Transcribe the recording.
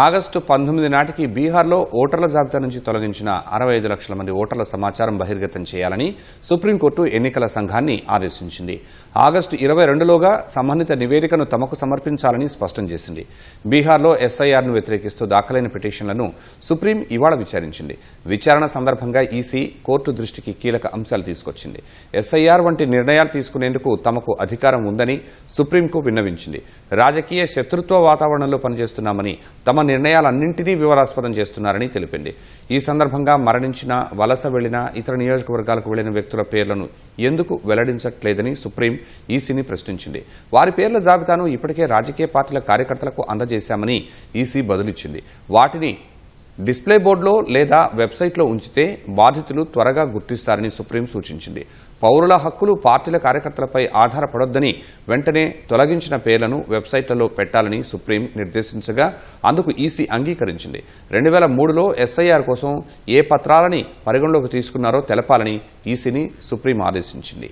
August పంతొమ్మిది నాటికి బీహార్లో ఓటర్ల జాబితా నుంచి తొలగించిన అరవై ఐదు లక్షల మంది ఓటర్ల సమాచారం బహిర్గతం చేయాలని సుప్రీంకోర్టు ఎన్నికల సంఘాన్ని ఆదేశించింది. ఆగస్టు ఇరవై రెండులోగా సంబంధిత నివేదికను తమకు సమర్పించాలని స్పష్టం చేసింది. బీహార్లో ఎస్ఐఆర్ను వ్యతిరేకిస్తూ దాఖలైన పిటిషన్లను సుప్రీం ఇవాళ విచారించింది. విచారణ సందర్భంగా ఈసీ కోర్టు దృష్టికి కీలక అంశాలు తీసుకొచ్చింది. ఎస్ఐఆర్ వంటి నిర్ణయాలు తీసుకునేందుకు తమకు అధికారం ఉందని సుప్రీంకు విన్నవించింది. రాజకీయ శత్రుత్వ వాతావరణంలో పనిచేస్తున్నామని తమ నిర్ణయాలన్నింటినీ వివరాస్పదం చేస్తున్నారని తెలిపింది. ఈ సందర్భంగా మరణించిన వలస వెళ్ళిన ఇతర నియోజకవర్గాలకు వెళ్ళిన వ్యక్తుల పేర్లను ఎందుకు వెల్లడించట్లేదని సుప్రీం ఈసీని ప్రశ్నించింది. వారి పేర్ల జాబితాను ఇప్పటికే రాజకీయ పార్టీల కార్యకర్తలకు అందజేశామని ఈసీ బదులిచ్చింది. వాటిని డిస్ప్లే బోర్డులో లేదా వెబ్సైట్లో ఉంచితే బాధితులు త్వరగా గుర్తిస్తారని సుప్రీం సూచించింది. పౌరుల హక్కులు పార్టీల కార్యకర్తలపై ఆధారపడొద్దని వెంటనే తొలగించిన పేర్లను వెబ్సైట్లలో పెట్టాలని సుప్రీం నిర్దేశించగా అందుకు ఈసీ అంగీకరించింది. రెండు వేల మూడులో ఎస్ఐఆర్ కోసం ఏ పత్రాలని పరిగణలోకి తీసుకున్నారో తెలపాలని ఈసీని సుప్రీం ఆదేశించింది.